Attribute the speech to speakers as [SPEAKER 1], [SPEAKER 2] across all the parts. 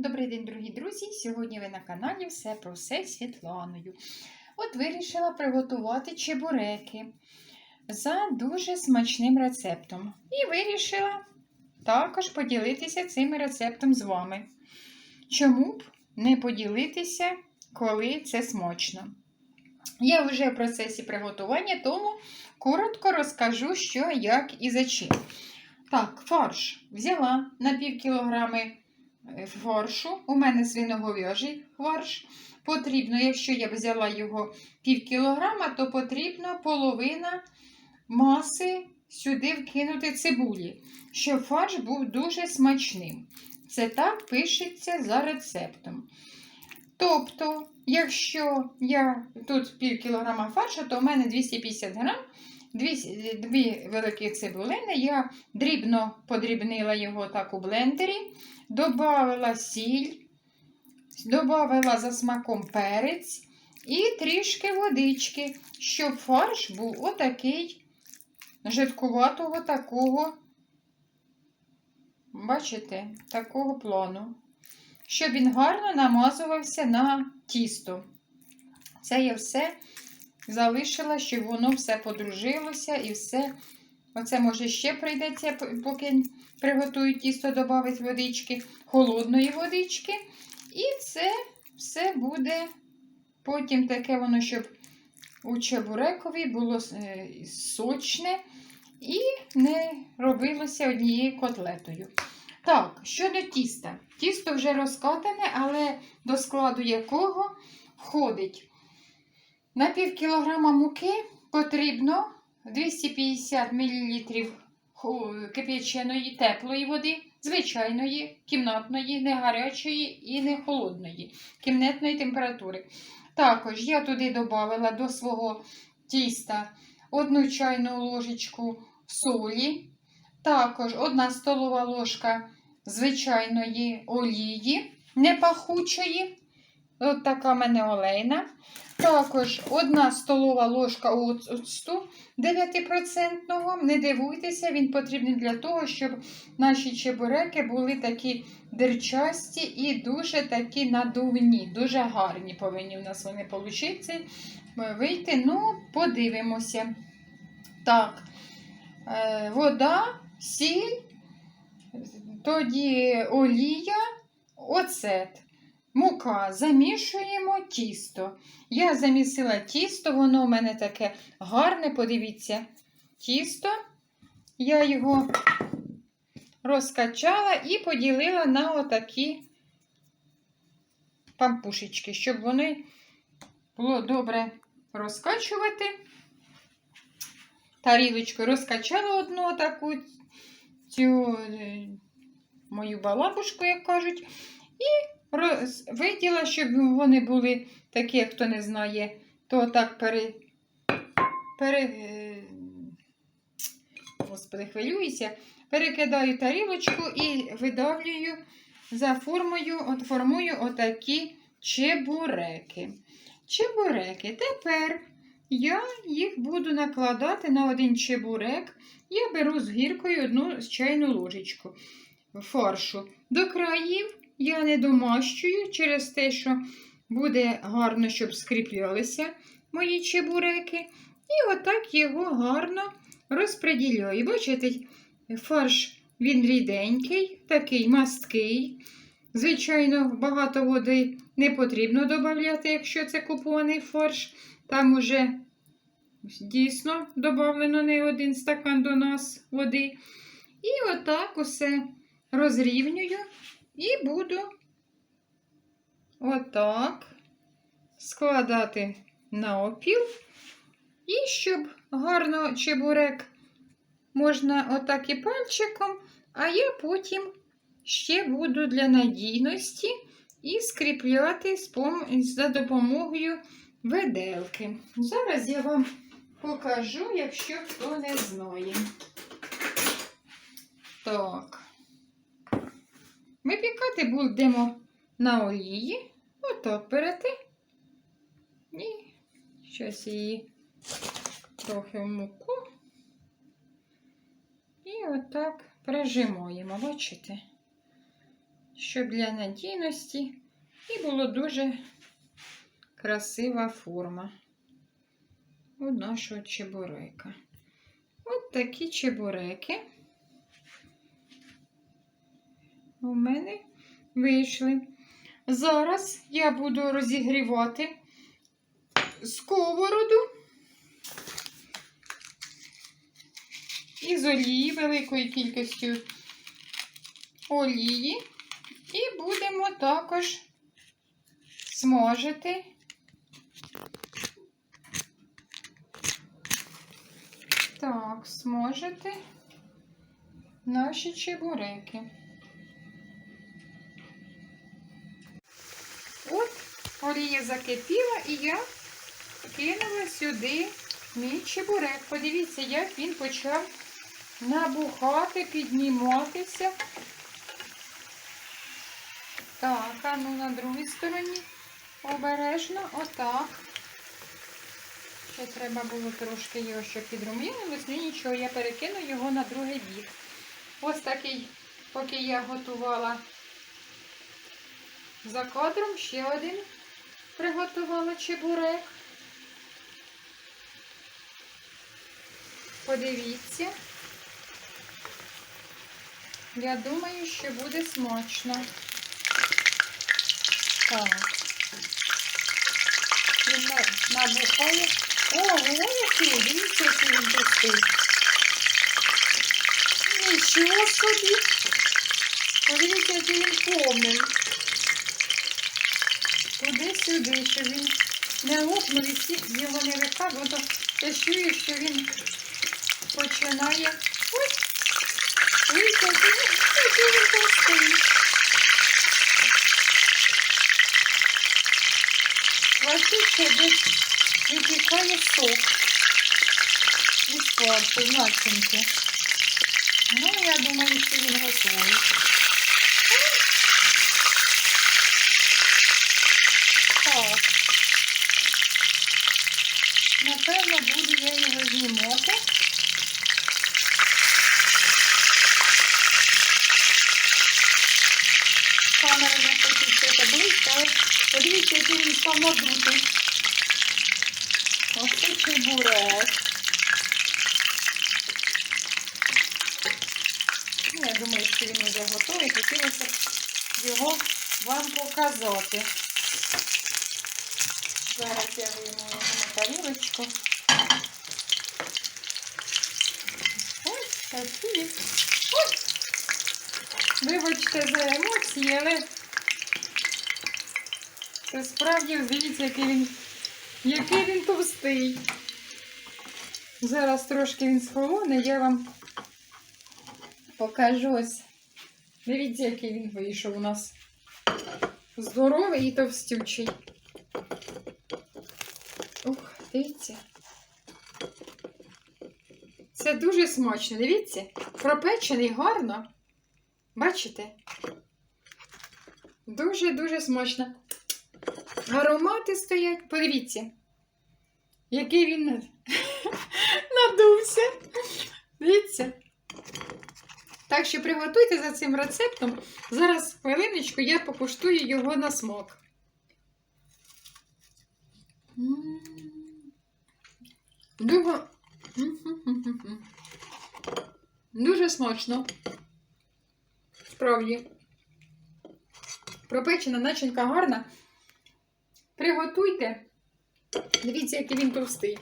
[SPEAKER 1] Добрий день, дорогі друзі! Сьогодні ви на каналі Все про все Світланою. От вирішила приготувати чебуреки за дуже смачним рецептом. І вирішила також поділитися цим рецептом з вами. Чому б не поділитися, коли це смачно? Я вже в процесі приготування, тому коротко розкажу, що, як і за чим. Так, фарш взяла на пів кілограми фаршу. У мене свиноговяжий фарш. Потрібно, якщо я взяла його пів кілограма, то потрібно половина маси сюди вкинути цибулі, щоб фарш був дуже смачним. Це так пишеться за рецептом. Тобто, якщо я тут пів кілограма фаршу, то в мене 250 грам, дві, дві великі цибулини. Я дрібно подрібнила його так у блендері, додала сіль, додала за смаком перець і трішки водички, щоб фарш був отакий жидкуватого такого, бачите, такого плану. Щоб він гарно намазувався на тісто. Це я все залишила, щоб воно все подружилося і все. Оце, може, ще прийдеться, поки приготую тісто, додати водички, холодної водички. І це все буде потім таке воно, щоб у чебурекові було е, сочне і не робилося однією котлетою. Так, щодо тіста. Тісто вже розкатане, але до складу якого входить на пів кілограма муки потрібно 250 мл кип'яченої теплої води, звичайної, кімнатної, не гарячої і не холодної, кімнатної температури. Також я туди додала до свого тіста одну чайну ложечку солі, також одна столова ложка звичайної олії, непахучої. От така в мене олейна. Також одна столова ложка оцту 9%. Не дивуйтеся, він потрібний для того, щоб наші чебуреки були такі дирчасті і дуже такі надувні, дуже гарні повинні у нас вони вийти. Ну, подивимося. Так, е, вода, сіль, тоді олія, оцет. Мука, замішуємо тісто. Я замісила тісто, воно у мене таке гарне, подивіться, тісто. Я його розкачала і поділила на отакі пампушечки, щоб вони було добре розкачувати. Тарілочку розкачала одну таку цю е, мою балабушку, як кажуть, і виділа, щоб вони були такі, хто не знає, то так пере, пере, е, господи, хвилююся, перекидаю тарілочку і видавлюю за формою, от формую отакі чебуреки. Чебуреки. Тепер я їх буду накладати на один чебурек. Я беру з гіркою одну чайну ложечку фаршу. До країв я не домащую через те, що буде гарно, щоб скріплялися мої чебуреки. І отак його гарно розподіляю. Бачите, фарш він ріденький, такий масткий. Звичайно, багато води не потрібно додати, якщо це купований фарш. Там уже дійсно додано не один стакан до нас води. І отак усе розрівнюю і буду отак складати на опіл. І щоб гарно чебурек можна отак і пальчиком, а я потім ще буду для надійності і скріпляти за допомогою виделки. Зараз я вам покажу, якщо хто не знає. Так. Випікати будемо на олії. Отак берете. І щось її трохи в муку. І отак прижимаємо, бачите? щоб для надійності і було дуже красива форма у нашого чебурека. От такі чебуреки у мене вийшли. Зараз я буду розігрівати сковороду із олії, великою кількістю олії. І будемо також смажити так, смажити наші чебуреки. От олія закипіла, і я кинула сюди мій чебурек. Подивіться, як він почав набухати, підніматися. Так, а ну на другій стороні обережно, отак. Ще треба було трошки його, щоб підрумінилось, ну нічого, я перекину його на другий бік. Ось такий, поки я готувала за кадром, ще один приготувала чебурек. Подивіться. Я думаю, що буде смачно. Так. Він на- набухає. Ого, який, дивіться, який він пустий. Нічого собі. Подивіться, який він повний. Туди-сюди, щоб він не лопнув і всіх його не викав, бо я чую, що він починає. Дивіться, який він- який він товстий. Бачите, десь витікає сок фаршу, з начинки. Ну, я думаю, що він готовий. Так. Напевно, буду я його знімати. Камера не хоче все близько, але подивіться, який він став надутий. Ось це чебурек. Ну, я думаю, що він вже готовий. Хотілося б його вам показати. Зараз я вийму його на тарілочку. Ось такі. Ось. Вибачте за емоції, але це справді дивіться, який він, який він товстий. Зараз трошки він схолоне, я вам покажу ось. Дивіться, який він вийшов у нас. Здоровий і товстючий. Ух, дивіться. Це дуже смачно. Дивіться, пропечений гарно. Бачите? Дуже-дуже смачно. Аромати стоять. Подивіться, який він надувся. Дивіться. Так що приготуйте за цим рецептом. Зараз хвилиночку я покуштую його на смак. Дуже... Дуже смачно. Справді. Пропечена начинка гарна. Приготуйте. Дивіться, який він товстий.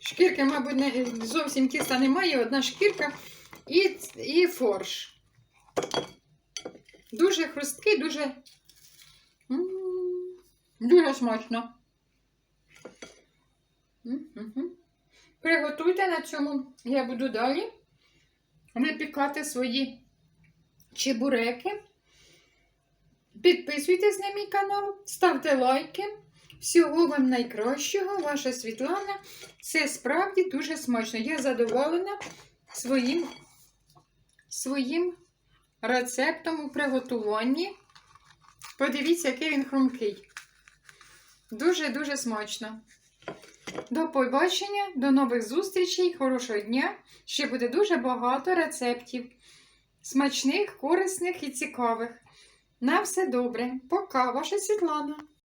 [SPEAKER 1] Шкірки, мабуть, не, зовсім тіста немає, одна шкірка і, і форш. Дуже хрусткий, дуже. Дуже смачно. Приготуйте на цьому. Я буду далі випікати свої чебуреки. Підписуйтесь на мій канал, ставте лайки. Всього вам найкращого, ваша Світлана. Це справді дуже смачно. Я задоволена своїм, своїм рецептом у приготуванні. Подивіться, який він хрумкий. Дуже-дуже смачно. До побачення, до нових зустрічей, хорошого дня! Ще буде дуже багато рецептів. Смачних, корисних і цікавих. На все добре. Пока, ваша Світлана.